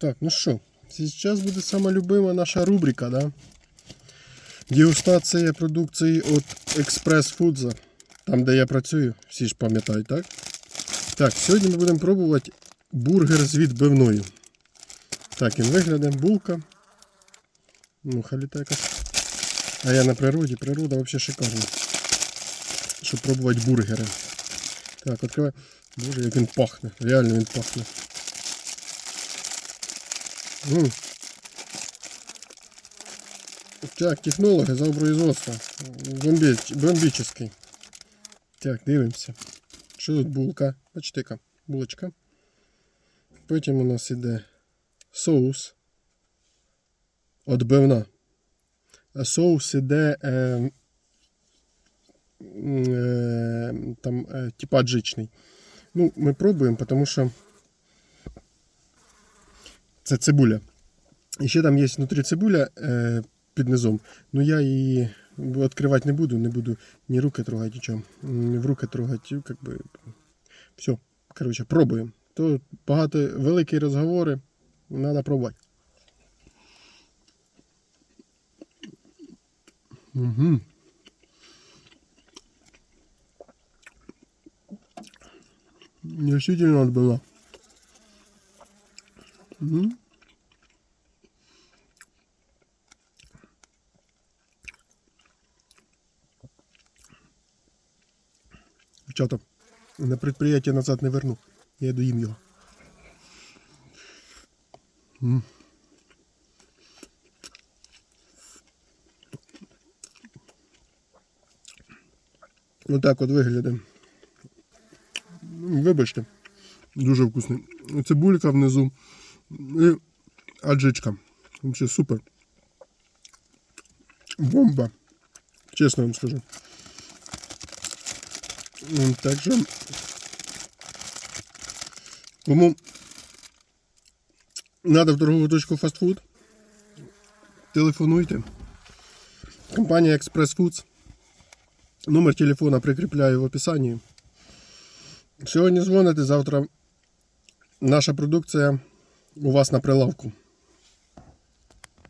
Так, ну що, зараз буде сама любима наша рубрика, да? Дегустація продукції від Express Foods, там де я працюю, всі ж пам'ятають, так? Так, сьогодні ми будемо пробувати бургер з відбивною. Так, він виглядає, булка. Ну, халіта якась. А я на природі, природа взагалі шикарна. Щоб пробувати бургери. Так, відкривай. Боже, як він пахне. Реально він пахне. Так, технологи за производства. Бомбі... Бомбічний. Так, дивимося. Що тут булка? Бачите, булочка. Потім у нас іде соус. Отбивна. А соус іде е, е, там е, типа джичний. Ну, ми пробуємо, тому що це цибуля. І ще там є внутрі цибуля е, під низом. Ну я її відкривати не буду, не буду ні руки трогати, нічого. В руки трогати, как би. Все. Коротше, пробуємо. То багато великі розговори. Треба пробувати. Угу. Действительно отбила. Угу. На предприятие назад не верну. Я доїм його. М. Так от виглядає. Вибачте, дуже вкусний. Цибулька внизу і аджичка. Взагалі супер. Бомба. Чесно вам скажу. М, Так що. Кому надо в торгову точку фастфуд, телефонуйте. Компанія Express Foods. Номер телефона прикріпляю в описанні. Сьогодні дзвоните, завтра наша продукція у вас на прилавку.